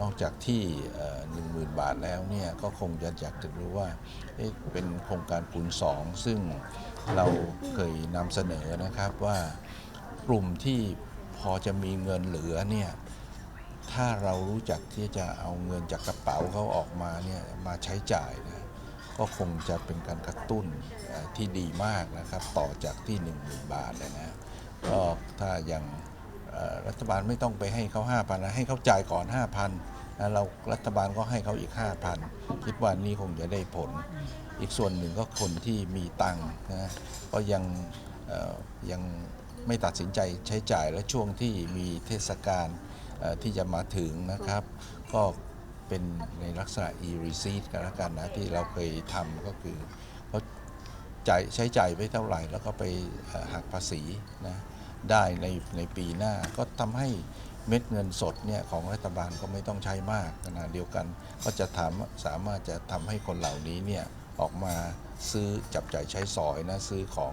นอกจากที่หนึ่งหมื่นบาทแล้วเนี่ยก็คงจะอยากจะรู้ว่าเเป็นโครงการคูณสองซึ่งเราเคยนำเสนอนะครับว่ากลุ่มที่พอจะมีเงินเหลือเนี่ยถ้าเรารู้จักที่จะเอาเงินจากกระเป๋าเขาออกมาเนี่ยมาใช้จ่ายนะก็คงจะเป็นการกระตุ้นที่ดีมากนะครับ ต่อจากที่ 1 0,000 บาทเลยนะก็ถ้าย่าง รัฐบาลไม่ต้องไปให้เขา5,000นะให้เขาจ่ายก่อน5,000นะเรารัฐบาลก็ให้เขาอีก5,000คิดว่านี่คงจะได้ผล อีกส่วนหนึ่งก็คนที่มีตังค์นะก็ยังยังไม่ตัดสินใจใช้จ่ายและช่วงที่มีเทศกาลที่จะมาถึงนะครับ ก็เป็นในลักษณะ e-receipt กันแล้วกันนะที่เราเคยทำก็คือเขาจ่ายใช้จ่ายไปเท่าไหร่ แล้วก็ไปหักภาษีนะ ได้ในในปีหน้า ก็ทำให้เม็ดเงินสดเนี่ยของรัฐบาลก็ไม่ต้องใช้มากขณะเดียวกัน ก็จะถาสามารถจะทำให้คนเหล่านี้เนี่ยออกมาซื้อจับจ่ายใช้สอยนะซื้อของ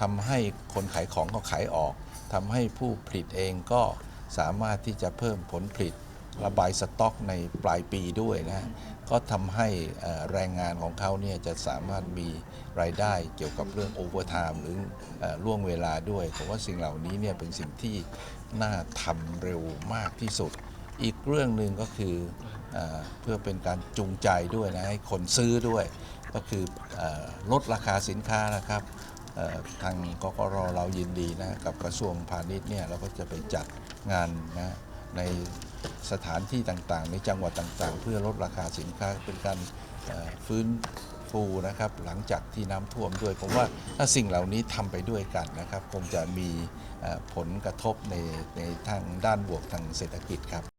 ทำให้คนขายของก็ขายออกทำให้ผู้ผลิตเองก็สามารถที่จะเพิ่มผลผลิต ระบายสต็อกในปลายปีด้วยนะ ก็ทำให้แรงงานของเขาเนี่ยจะสามารถมีรายได้เกี่ยวกับเรื่องโอเวอร์ไทม์หรือล่วงเวลาด้วยผมว่าสิ่งเหล่านี้เนี่ยเป็นสิ่งที่น่าทำเร็วมากที่สุด อีกเรื่องหนึ่งก็คือเอเพื่อเป็นการจูงใจด้วยนะให้คนซื้อด้วย ก็คืออลดราคาสินค้านะครับทางกกรเรายินดีนะกับกระทรวงพาณิชย์เนี่ยเราก็จะไปจัดงานนะ ในสถานที่ต่างๆ ในจังหวัดต่างๆ เพื่อลดราคาสินค้าเป็นการฟื้นฟูนะครับหลังจากที่น้ำท่วมด้วย ผมว่าถ้าสิ่งเหล่านี้ทำไปด้วยกันนะครับ คงจะมีผลกระทบในในทางด้านบวกทางเศรษฐกิจครับ